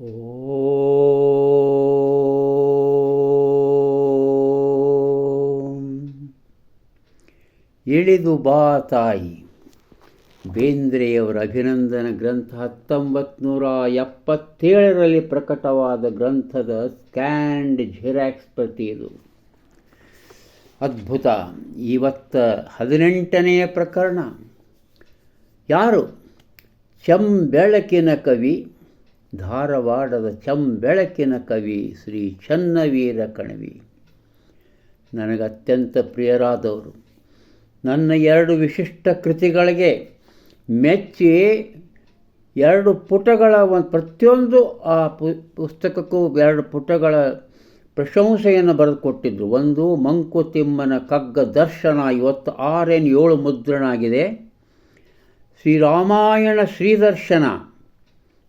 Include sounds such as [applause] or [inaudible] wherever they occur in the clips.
ಓಂ. ಇಳಿದು ಬಾ ತಾಯಿ. ಬೇಂದ್ರೆಯವರ ಅಭಿನಂದನ ಗ್ರಂಥ ಹತ್ತೊಂಬತ್ತು ನೂರ ಎಪ್ಪತ್ತೇಳರಲ್ಲಿ ಪ್ರಕಟವಾದ ಗ್ರಂಥದ ಸ್ಕ್ಯಾಂಡ್ ಜೆರಾಕ್ಸ್ ಪ್ರತಿ ಇದು ಅದ್ಭುತ. ಇವತ್ತ ಹದಿನೆಂಟನೆಯ ಪ್ರಕರಣ. ಯಾರು? ಚಂಬೆಳಕಿನ ಕವಿ ಧಾರವಾಡದ ಚಂಬೆಳಕಿನ ಕವಿ ಶ್ರೀ ಚನ್ನವೀರ ಕಣವಿ. ನನಗೆ ಅತ್ಯಂತ ಪ್ರಿಯರಾದವರು, ನನ್ನ ಎರಡು ವಿಶಿಷ್ಟ ಕೃತಿಗಳಿಗೆ ಮೆಚ್ಚಿ ಎರಡು ಪುಟಗಳ ಒಂದು ಪ್ರತಿಯೊಂದು ಆ ಪುಸ್ತಕಕ್ಕೂ ಎರಡು ಪುಟಗಳ ಪ್ರಶಂಸೆಯನ್ನು ಬರೆದುಕೊಟ್ಟಿದ್ದರು ಒಂದು ಮಂಕುತಿಮ್ಮನ ಕಗ್ಗ ದರ್ಶನ ಇವತ್ತು ಆರೇನು ಏಳು ಮುದ್ರಣ ಆಗಿದೆ ಶ್ರೀರಾಮಾಯಣ ಶ್ರೀದರ್ಶನ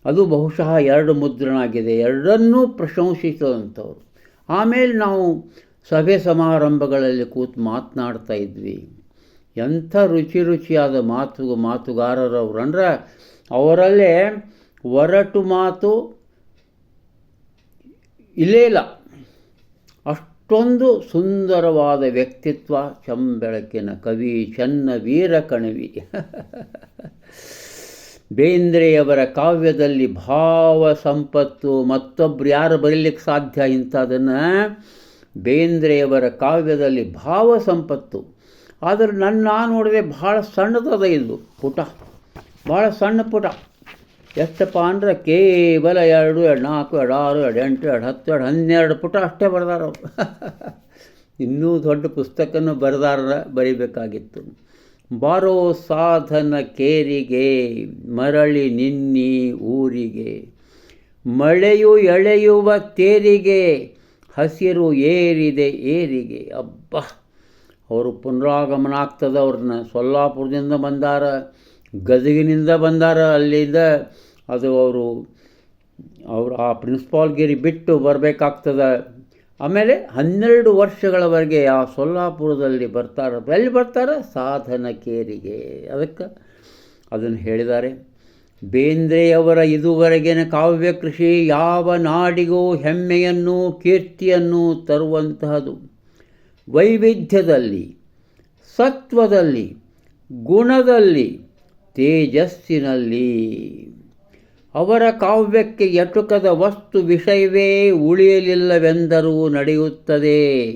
ಅದು ಬಹುಶಃ ಎರಡು ಮುದ್ರಣ ಆಗಿದೆ ಎರಡನ್ನೂ ಪ್ರಶಂಸಿಸುವಂಥವ್ರು ಆಮೇಲೆ ನಾವು ಸಭೆ ಸಮಾರಂಭಗಳಲ್ಲಿ ಕೂತು ಮಾತನಾಡ್ತಾ ಇದ್ವಿ. ಎಂಥ ರುಚಿ ರುಚಿಯಾದ ಮಾತು ಮಾತುಗಾರರವ್ರಂದ್ರೆ ಅವರಲ್ಲೇ ಒರಟು ಮಾತು ಇಲ್ಲೇ ಇಲ್ಲ. ಅಷ್ಟೊಂದು ಸುಂದರವಾದ ವ್ಯಕ್ತಿತ್ವ, ಚಂಬೆಳಕಿನ ಕವಿ ಚನ್ನ ವೀರ ಕಣವಿ. [laughs] ಬೇಂದ್ರೆಯವರ ಕಾವ್ಯದಲ್ಲಿ ಭಾವ ಸಂಪತ್ತು ಮತ್ತೊಬ್ಬರು ಯಾರು ಬರೀಲಿಕ್ಕೆ ಸಾಧ್ಯ ಇಂಥದನ್ನು? ಬೇಂದ್ರೆಯವರ ಕಾವ್ಯದಲ್ಲಿ ಭಾವ ಸಂಪತ್ತು. ಆದರೆ ನನ್ನ ನೋಡಿದೆ ಭಾಳ ಸಣ್ಣದದ ಇದು ಪುಟ, ಭಾಳ ಸಣ್ಣ ಪುಟ. ಎಷ್ಟಪ್ಪ ಅಂದರೆ ಕೇವಲ ಎರಡು ಎರಡು ನಾಲ್ಕು, ಎರಡು ಆರು, ಎರಡು ಎಂಟು, ಎರಡು ಹತ್ತು, ಎರಡು ಹನ್ನೆರಡು ಪುಟ ಅಷ್ಟೇ ಬರೆದಾರವರು. [laughs] ಇನ್ನೂ ದೊಡ್ಡ ಪುಸ್ತಕನೂ ಬರೆದಾರ, ಬರಿಬೇಕಾಗಿತ್ತು. ಬಾರೋ ಸಾಧನ ಕೇರಿಗೆ, ಮರಳಿ ನಿನ್ನಿ ಊರಿಗೆ. ಮಳೆಯು ಎಳೆಯುವ ತೇರಿಗೆ, ಹಸಿರು ಏರಿದೆ ಏರಿಗೆ. ಅಬ್ಬ! ಅವರು ಪುನರಾಗಮನ ಆಗ್ತದೆ ಅವ್ರನ್ನ. ಸೊಲ್ಲಾಪುರದಿಂದ ಬಂದಾರ, ಗದಗಿನಿಂದ ಬಂದಾರ, ಅಲ್ಲಿಂದ ಅದು ಅವರು ಅವರು ಆ ಪ್ರಿನ್ಸಿಪಾಲ್ಗಿರಿ ಬಿಟ್ಟು ಬರಬೇಕಾಗ್ತದೆ. ಆಮೇಲೆ ಹನ್ನೆರಡು ವರ್ಷಗಳವರೆಗೆ ಆ ಸೊಲ್ಲಾಪುರದಲ್ಲಿ ಬರ್ತಾರೆ. ಎಲ್ಲಿ ಬರ್ತಾರೆ? ಸಾಧನಕೇರಿಗೆ. ಅದಕ್ಕೆ ಅದನ್ನು ಹೇಳಿದ್ದಾರೆ. ಬೇಂದ್ರೆಯವರ ಇದುವರೆಗಿನ ಕಾವ್ಯ ಕೃಷಿ ಯಾವ ನಾಡಿಗೂ ಹೆಮ್ಮೆಯನ್ನು ಕೀರ್ತಿಯನ್ನು ತರುವಂತಹದು. ವೈವಿಧ್ಯದಲ್ಲಿ, ಸತ್ವದಲ್ಲಿ, ಗುಣದಲ್ಲಿ, ತೇಜಸ್ಸಿನಲ್ಲಿ. ಅವರ ಕಾವ್ಯಕ್ಕೆ ಎಟುಕದ ವಸ್ತು ವಿಷಯವೇ ಉಳಿಯಲಿಲ್ಲವೆಂದರೂ ನಡೆಯುತ್ತದೆ.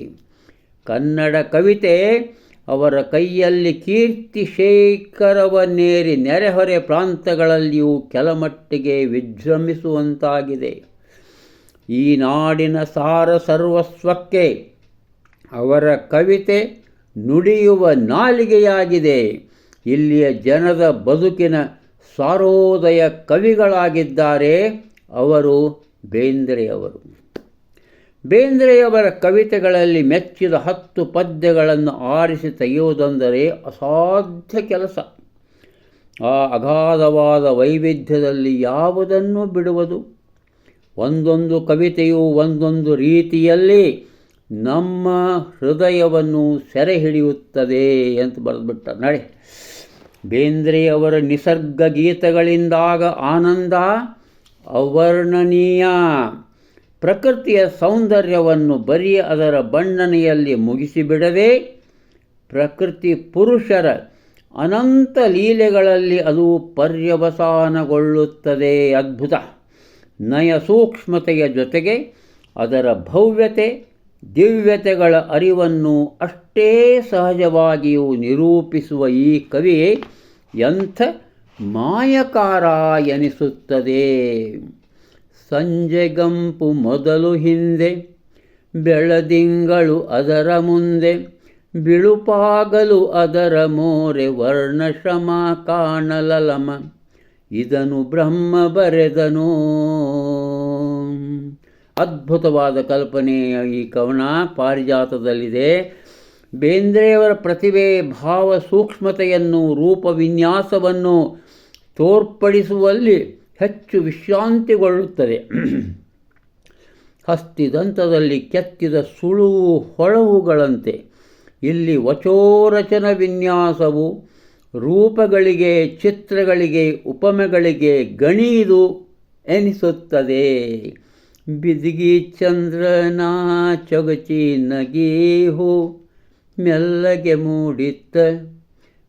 ಕನ್ನಡ ಕವಿತೆ ಅವರ ಕೈಯಲ್ಲಿ ಕೀರ್ತಿ ಶೇಖರವನ್ನೇರಿ ನೆರೆಹೊರೆ ಪ್ರಾಂತಗಳಲ್ಲಿಯೂ ಕೆಲಮಟ್ಟಿಗೆ ವಿಜೃಂಭಿಸುವಂತಾಗಿದೆ. ಈ ನಾಡಿನ ಸಾರ ಸರ್ವಸ್ವಕ್ಕೆ ಅವರ ಕವಿತೆ ನುಡಿಯುವ ನಾಲಿಗೆಯಾಗಿದೆ. ಇಲ್ಲಿಯ ಜನದ ಬದುಕಿನ ಸಾರೋದಯ ಕವಿಗಳಾಗಿದ್ದಾರೆ ಅವರು ಬೇಂದ್ರೆಯವರು. ಬೇಂದ್ರೆಯವರ ಕವಿತೆಗಳಲ್ಲಿ ಮೆಚ್ಚಿದ ಹತ್ತು ಪದ್ಯಗಳನ್ನು ಆರಿಸಿ ತೆಗೆಯುವುದೆಂದರೆ ಅಸಾಧ್ಯ ಕೆಲಸ. ಆ ಅಗಾಧವಾದ ವೈವಿಧ್ಯದಲ್ಲಿ ಯಾವುದನ್ನು ಬಿಡುವುದು? ಒಂದೊಂದು ಕವಿತೆಯು ಒಂದೊಂದು ರೀತಿಯಲ್ಲಿ ನಮ್ಮ ಹೃದಯವನ್ನು ಸೆರೆ ಹಿಡಿಯುತ್ತದೆ ಅಂತ ಬರೆದ್ಬಿಟ್ಟ. ನಡೆ. ಬೇಂದ್ರೆಯವರ ನಿಸರ್ಗ ಗೀತಗಳಿಂದಾಗ ಆನಂದ, ಅವರ್ಣನೀಯ. ಪ್ರಕೃತಿಯ ಸೌಂದರ್ಯವನ್ನು ಬರೀ ಅದರ ಬಣ್ಣನೆಯಲ್ಲಿ ಮುಗಿಸಿಬಿಡದೆ ಪ್ರಕೃತಿ ಪುರುಷರ ಅನಂತ ಲೀಲೆಗಳಲ್ಲಿ ಅದು ಪರ್ಯವಸಾನಗೊಳ್ಳುತ್ತದೆ. ಅದ್ಭುತ. ನಯ ಸೂಕ್ಷ್ಮತೆಯ ಜೊತೆಗೆ ಅದರ ಭವ್ಯತೆ ದಿವ್ಯತೆಗಳ ಅರಿವನ್ನು ಅಷ್ಟೇ ಸಹಜವಾಗಿಯೂ ನಿರೂಪಿಸುವ ಈ ಕವಿ ಎಂಥ ಮಾಯಕಾರ ಎನಿಸುತ್ತದೆ. ಸಂಜೆಗಂಪು ಮೊದಲು ಹಿಂದೆ, ಬೆಳದಿಂಗಳು ಅದರ ಮುಂದೆ, ಬಿಳುಪಾಗಲು ಅದರ ಮೋರೆ ವರ್ಣಶ್ರಮ ಕಾಣಲಲಮ. ಇದನು ಬ್ರಹ್ಮ ಬರೆದನೋ? ಅದ್ಭುತವಾದ ಕಲ್ಪನೆಯ ಈ ಕವನ ಪಾರಿಜಾತದಲ್ಲಿದೆ. ಬೇಂದ್ರೆಯವರ ಪ್ರತಿಭೆ, ಭಾವ ಸೂಕ್ಷ್ಮತೆಯನ್ನು, ರೂಪ ವಿನ್ಯಾಸವನ್ನು ತೋರ್ಪಡಿಸುವಲ್ಲಿ ಹೆಚ್ಚು ವಿಶ್ರಾಂತಿಗೊಳ್ಳುತ್ತದೆ. ಹಸ್ತಿದಂತದಲ್ಲಿ ಕೆತ್ತಿದ ಸುಳುವು ಹೊಳವುಗಳಂತೆ. ಇಲ್ಲಿ ವಚೋರಚನ ವಿನ್ಯಾಸವು ರೂಪಗಳಿಗೆ, ಚಿತ್ರಗಳಿಗೆ, ಉಪಮೆಗಳಿಗೆ ಗಣಿದು ಎನಿಸುತ್ತದೆ. ಬಿದಿಗಿ ಚಂದ್ರನ ಚೊಗಚಿ ನಗೀಹು ಮೆಲ್ಲಗೆ ಮೂಡಿತ್ತ,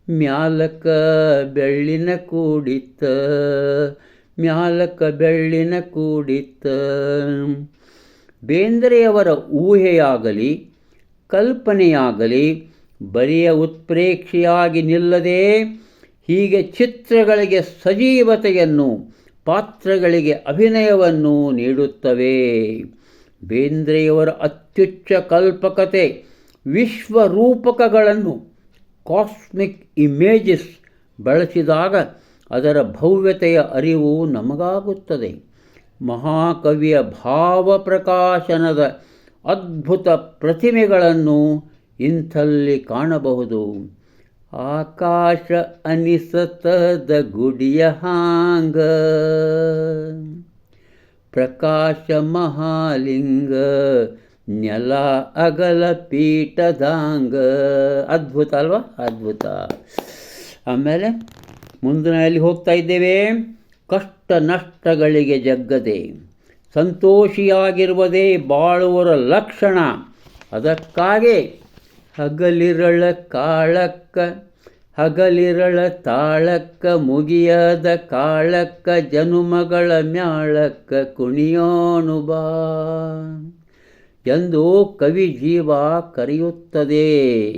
ಮ್ಯಾಲಕ ಬೆಳ್ಳಿನ ಕೂಡಿತ್ತ, ಮ್ಯಾಲಕ ಬೆಳ್ಳಿನ ಕೂಡಿತ್ತ. ಬೇಂದ್ರೆಯವರ ಊಹೆಯಾಗಲಿ, ಕಲ್ಪನೆಯಾಗಲಿ, ಬರಿಯ ಉತ್ಪ್ರೇಕ್ಷೆಯಾಗಿ ನಿಲ್ಲದೆ ಹೀಗೆ ಚಿತ್ರಗಳಿಗೆ ಸಜೀವತೆಯನ್ನು ಪಾತ್ರಗಳಿಗೆ ಅಭಿನಯವನ್ನು ನೀಡುತ್ತವೆ. ಬೇಂದ್ರೆಯವರ ಅತ್ಯುಚ್ಚ ಕಲ್ಪಕತೆ, ವಿಶ್ವರೂಪಕಗಳನ್ನು ಕಾಸ್ಮಿಕ್ ಇಮೇಜಸ್ ಬಳಸಿದಾಗ ಅದರ ಭವ್ಯತೆಯ ಅರಿವು ನಮಗಾಗುತ್ತದೆ. ಮಹಾಕವಿಯ ಭಾವಪ್ರಕಾಶನದ ಅದ್ಭುತ ಪ್ರತಿಮೆಗಳನ್ನು ಇಂಥಲ್ಲಿ ಕಾಣಬಹುದು. ಆಕಾಶ ಅನಿಸತದ ಗುಡಿಯ ಹಾಂಗ. ಪ್ರಕಾಶ ಮಹಾಲಿಂಗ, ನೆಲ ಅಗಲ ಪೀಠದಾಂಗ. ಅದ್ಭುತ ಅಲ್ವಾ? ಅದ್ಭುತ. ಆಮೇಲೆ ಮುಂದಿನಲ್ಲಿ ಹೋಗ್ತಾ ಇದ್ದೇವೆ? ಕಷ್ಟ ನಷ್ಟಗಳಿಗೆ ಜಗ್ಗದೆ, ಸಂತೋಷಿಯಾಗಿರುವುದೇ ಬಾಳುವರ ಲಕ್ಷಣ. ಅದಕ್ಕಾಗಿ ಹಗಲಿರಳ ಕಾಳಕ್ಕ, ಹಗಲಿರಳ ತಾಳಕ್ಕ, ಮುಗಿಯದ ಕಾಳಕ್ಕ, ಜನುಮಗಳ ಮ್ಯಾಳಕ್ಕ ಕುಣಿಯೋನು ಬಾ ಎಂದು ಕವಿ ಜೀವ ಕರೆಯುತ್ತದೆ.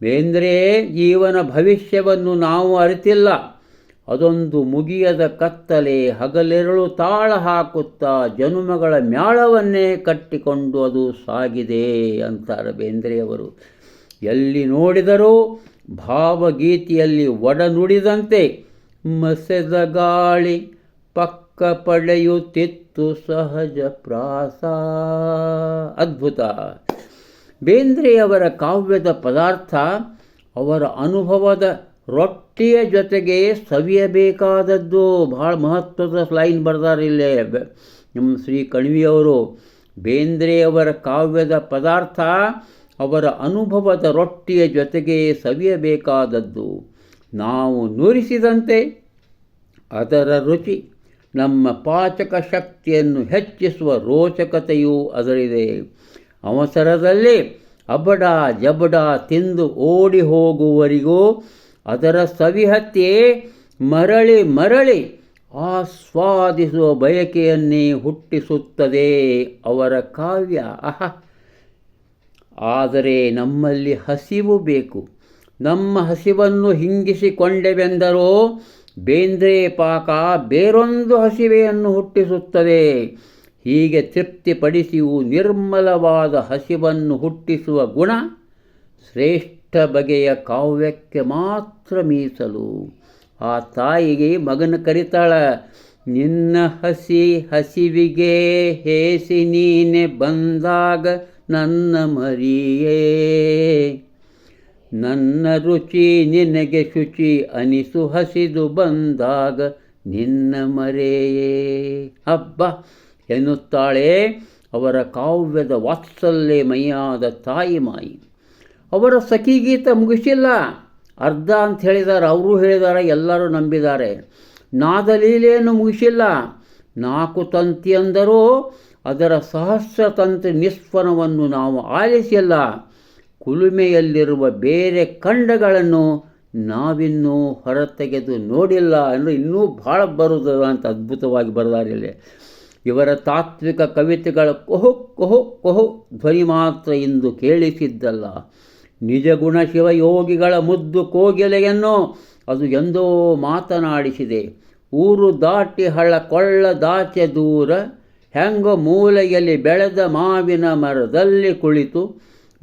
ಬೇಂದ್ರೆ, ಜೀವನ ಭವಿಷ್ಯವನ್ನು ನಾವು ಅರಿತಿಲ್ಲ. ಅದೊಂದು ಮುಗಿಯದ ಕತ್ತಲೆ ಹಗಲೆರಳು ತಾಳ ಹಾಕುತ್ತಾ ಜನುಮಗಳ ಮ್ಯಾಳವನ್ನೇ ಕಟ್ಟಿಕೊಂಡು ಅದು ಸಾಗಿದೆ ಅಂತಾರೆ ಬೇಂದ್ರೆಯವರು ಎಲ್ಲಿ ನೋಡಿದರೂ ಭಾವಗೀತೆಯಲ್ಲಿ ಒಡನುಡಿದಂತೆ ಮಸೆದ ಗಾಳಿ ಪಕ್ಕ ಪಡೆಯುತ್ತಿತ್ತು ಸಹಜ ಪ್ರಾಸ. ಅದ್ಭುತ. ಬೇಂದ್ರೆಯವರ ಕಾವ್ಯದ ಪದಾರ್ಥ ಅವರ ಅನುಭವದ ರೊಟ್ಟಿಯ ಜೊತೆಗೆ ಸವಿಯಬೇಕಾದದ್ದು. ಭಾಳ ಮಹತ್ವದ ಲೈನ್ ಬರ್ದಾರಿಲ್ಲೇ ನಮ್ಮ ಶ್ರೀ ಕಣ್ವಿಯವರು ಬೇಂದ್ರೆಯವರ ಕಾವ್ಯದ ಪದಾರ್ಥ, ಅವರ ಅನುಭವದ ರೊಟ್ಟಿಯ ಜೊತೆಗೆ ಸವಿಯಬೇಕಾದದ್ದು. ನಾವು ನುರಿಸಿದಂತೆ ಅದರ ರುಚಿ, ನಮ್ಮ ಪಾಚಕ ಶಕ್ತಿಯನ್ನು ಹೆಚ್ಚಿಸುವ ರೋಚಕತೆಯೂ ಅದರಿದೆ ಅವಸರದಲ್ಲಿ ಅಬಡ ಜಬಡ ತಿಂದು ಓಡಿ ಹೋಗುವವರಿಗೂ ಅದರ ಸವಿಹತ್ಯೆ ಮರಳಿ ಮರಳಿ ಆಸ್ವಾದಿಸುವ ಬಯಕೆಯನ್ನೇ ಹುಟ್ಟಿಸುತ್ತದೆ ಅವರ ಕಾವ್ಯ. ಅಹ. ಆದರೆ ನಮ್ಮಲ್ಲಿ ಹಸಿವು ಬೇಕು. ನಮ್ಮ ಹಸಿವನ್ನು ಹಿಂಗಿಸಿಕೊಂಡೆವೆಂದರೋ ಬೇಂದ್ರೆ ಪಾಕ ಬೇರೊಂದು ಹಸಿವೆಯನ್ನು ಹುಟ್ಟಿಸುತ್ತದೆ. ಹೀಗೆ ತೃಪ್ತಿಪಡಿಸಿಯು ನಿರ್ಮಲವಾದ ಹಸಿವನ್ನು ಹುಟ್ಟಿಸುವ ಗುಣ ಶ್ರೇಷ್ಠ ಬಗೆಯ ಕಾವ್ಯಕ್ಕೆ ಮಾತ್ರ ಮೀಸಲು. ಆ ತಾಯಿಗೆ ಮಗನ ಕರಿತಾಳ, ನಿನ್ನ ಹಸಿ ಹಸಿವಿಗೆ ಹೇಸಿ ನೀನೆ ಬಂದಾಗ ನನ್ನ ಮರಿಯೇ. ನನ್ನ ರುಚಿ ನಿನಗೆ ಶುಚಿ ಅನಿಸು ಹಸಿದು ಬಂದಾಗ ನಿನ್ನ ಮರೆಯೇ. ಹಬ್ಬ ಎನ್ನುತ್ತಾಳೆ ಅವರ ಕಾವ್ಯದ ವಾತ್ಸಲ್ಯ ಮೈಯಾದ ತಾಯಿ ಮಾಯಿ. ಅವರ ಸಖಿಗೀತ ಮುಗಿಸಿಲ್ಲ. ಅರ್ಧ ಅಂತ ಹೇಳಿದ್ದಾರೆ ಅವರು ಹೇಳಿದ್ದಾರೆ ಎಲ್ಲರೂ ನಂಬಿದ್ದಾರೆ ನಾದಲೀಲೆಯನ್ನು ಮುಗಿಸಿಲ್ಲ. ನಾಲ್ಕು ತಂತಿ ಅಂದರೂ ಅದರ ಸಹಸ್ರ ತಂತಿ ನಿಸ್ವನವನ್ನು ನಾವು ಆಲಿಸಿಲ್ಲ. ಕುಲುಮೆಯಲ್ಲಿರುವ ಬೇರೆ ಖಂಡಗಳನ್ನು ನಾವಿನ್ನೂ ಹೊರತೆಗೆದು ನೋಡಿಲ್ಲ ಅಂದರೆ ಇನ್ನೂ ಭಾಳ ಬರುದು ಅಂತ ಅದ್ಭುತವಾಗಿ ಬರೆದಾರಿಲ್ಲ ಇವರ ತಾತ್ವಿಕ ಕವಿತೆಗಳ ಕೊಹು ಕೊಹು ಕೊಹು ಧ್ವನಿ ಮಾತ್ರ ಇಂದು ಕೇಳಿಸಿದ್ದಲ್ಲ. ನಿಜಗುಣ ಶಿವಯೋಗಿಗಳ ಮುದ್ದು ಕೋಗಿಲೆಯನ್ನು ಅದು ಎಂದೋ ಮಾತನಾಡಿಸಿದೆ. ಊರು ದಾಟಿ ಹಳ್ಳ ಕೊಳ್ಳ ದಾಚೆ ದೂರ ಹೆಂಗ ಮೂಲೆಯಲ್ಲಿ ಬೆಳೆದ ಮಾವಿನ ಮರದಲ್ಲಿ ಕುಳಿತು,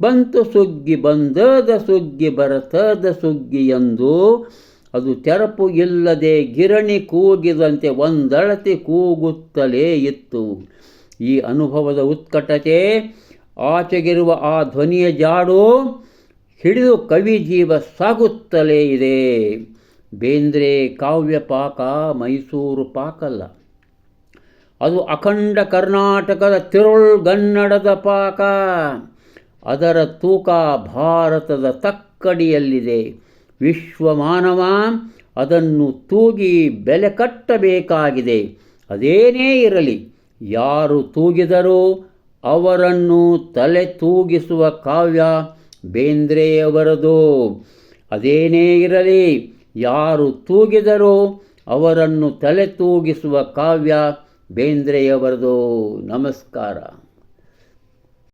ಬಂತು ಸುಗ್ಗಿ ಬಂದದ ಸುಗ್ಗಿ ಬರತದ ಸುಗ್ಗಿ ಎಂದು ಅದು ತೆರಪು ಇಲ್ಲದೆ ಗಿರಣಿ ಕೂಗಿದಂತೆ ಒಂದಳತಿ ಕೂಗುತ್ತಲೇ ಇತ್ತು. ಈ ಅನುಭವದ ಉತ್ಕಟತೆ ಆಚೆಗಿರುವ ಆ ಧ್ವನಿಯ ಜಾಡು ಹಿಡಿದು ಕವಿ ಜೀವ ಸಾಗುತ್ತಲೇ ಇದೆ. ಬೇಂದ್ರೆ ಕಾವ್ಯ ಪಾಕ ಮೈಸೂರು ಪಾಕಲ್ಲ. ಅದು ಅಖಂಡ ಕರ್ನಾಟಕದ ತಿರುಳ್ಗನ್ನಡದ ಪಾಕ. ಅದರ ತೂಕ ಭಾರತದ ತಕ್ಕಡಿಯಲ್ಲಿದೆ. ವಿಶ್ವಮಾನವ ಅದನ್ನು ತೂಗಿ ಬೆಲೆ ಕಟ್ಟಬೇಕಾಗಿದೆ. ಅದೇನೇ ಇರಲಿ, ಯಾರು ತೂಗಿದರೂ ಅವರನ್ನು ತಲೆ ತೂಗಿಸುವ ಕಾವ್ಯ ಬೇಂದ್ರೆಯವರದು. ಅದೇನೇ ಇರಲಿ ಯಾರು ತೂಗಿದರೂ ಅವರನ್ನು ತಲೆ ತೂಗಿಸುವ ಕಾವ್ಯ ಬೇಂದ್ರೆಯವರದು. ನಮಸ್ಕಾರ.